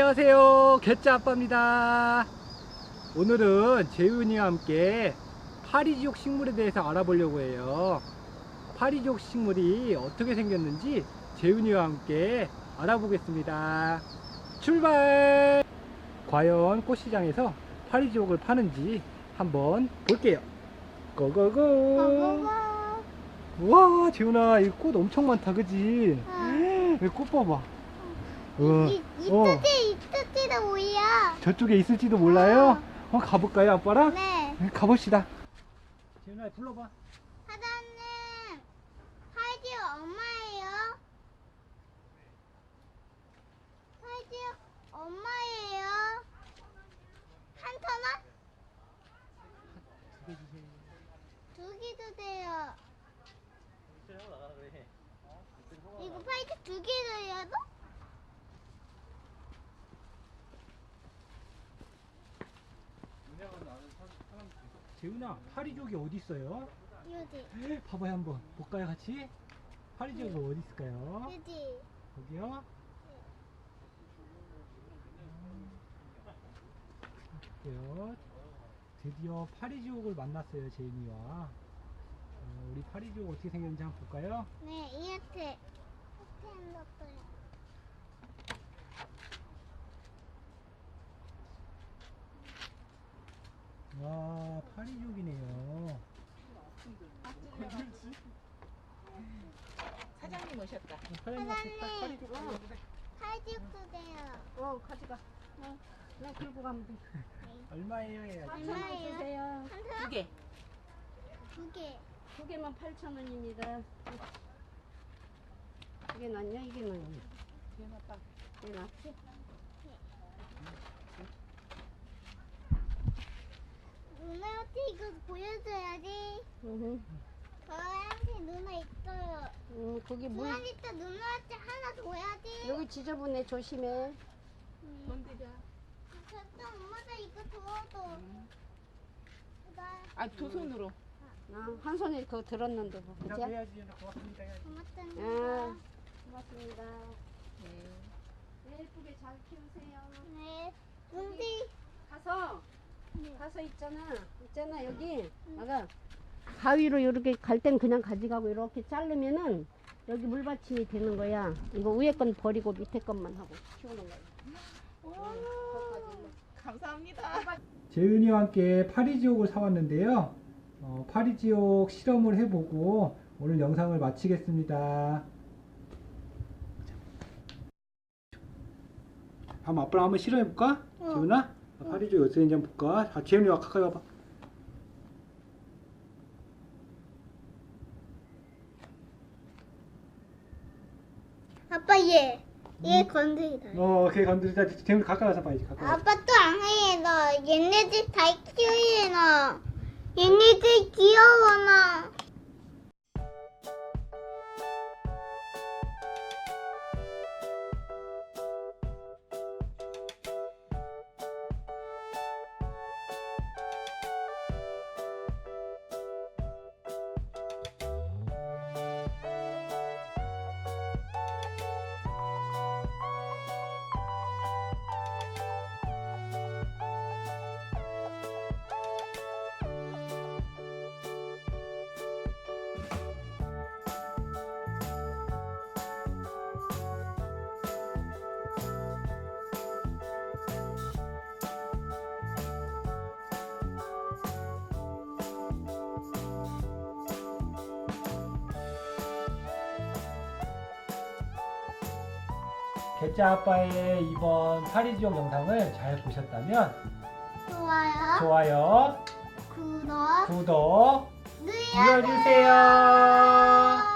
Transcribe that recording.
안녕하세요. 개짜 아빠입니다. 오늘은 재윤이와 함께 파리지옥 식물에 대해서 알아보려고 해요. 파리지옥 식물이 어떻게 생겼는지 재윤이와 함께 알아보겠습니다. 출발! 과연 꽃시장에서 파리지옥을 파는지 한번 볼게요. 고고고! 우와, 재윤아, 이 꽃 엄청 많다, 그지? 응. 이꽃 봐봐. 우와. 이, 어. 이트지도 뭐야? 저쪽에 있을지도 몰라요? 어, 가볼까요, 아빠랑? 네. 네, 가봅시다. 재윤아, 불러봐. 사장님, 팔찌 엄마예요? 팔찌 엄마예요? 한 터나? 두개 주세요. 이거 팔찌 두개 줘야도? 재윤아, 파리족이 어디 있어요? 유지, 봐봐요, 한번. 볼까요, 같이? 파리족이 어디 있을까요? 유지. 여기요? 볼게요. 드디어 파리지옥을 만났어요, 재윤이와. 어, 우리 파리지옥 어떻게 생겼는지 한번 볼까요? 네, 이하트. 하트 넣었어요. 와, 파리지옥이네요. 사장님 오셨다. 사장님. 어. 팔찌 주세요. 어, 가져가. 네. 나 들고 가면 돼. 얼마예요, 해야지. 얼마예요? 주세요. 한두 터? 개. 두 개. 두 개만 8,000원입니다. 이게 낫냐? 이게 낫냐? 이게 낫지? 누나한테 이거 보여줘야지. 응. 저한테 누나 있어요. 음, 거기 물 누나한테 누나한테 하나 줘야지. 여기 지저분해 조심해. 음. 건드려. 진짜 엄마가 이거 줘도. 나 아, 두 손으로. 나한 손에 그거 들었는데 뭐. 그죠? 해야지, 고맙습니다. 해야지. 고맙습니다. 아, 고맙습니다. 네. 네, 예쁘게 잘 키우세요. 네. 눈지. 가서 네. 가서 있잖아. 있잖아 여기. 나가 가위로 이렇게 갈 땐 그냥 가져가고 이렇게 자르면은 여기 물받침이 되는 거야. 이거 위에 건 버리고 밑에 것만 하고 키우는 거야. 음, 감사합니다. 재윤이와 함께 파리지옥을 사왔는데요. 어, 파리지옥 실험을 해보고 오늘 영상을 마치겠습니다. 한번 아빠랑 한번 실험해볼까? 어. 재윤아? 파리지옥 되는지 한번 볼까? 자, 재윤이 와 가까이 와봐. 아빠 얘. 얘 건드리다. 어, 걔 건드리자. 재윤이 가까이 와서 봐야지. 가까이 와서. 아빠 또 안 해. 너 얘네들 다 키우해 너. 얘네들 귀여워 너. 개짜 아빠의 이번 파리지옥 영상을 잘 보셨다면 좋아요. 좋아요, 구독. 구독 눌러주세요. 눌러주세요.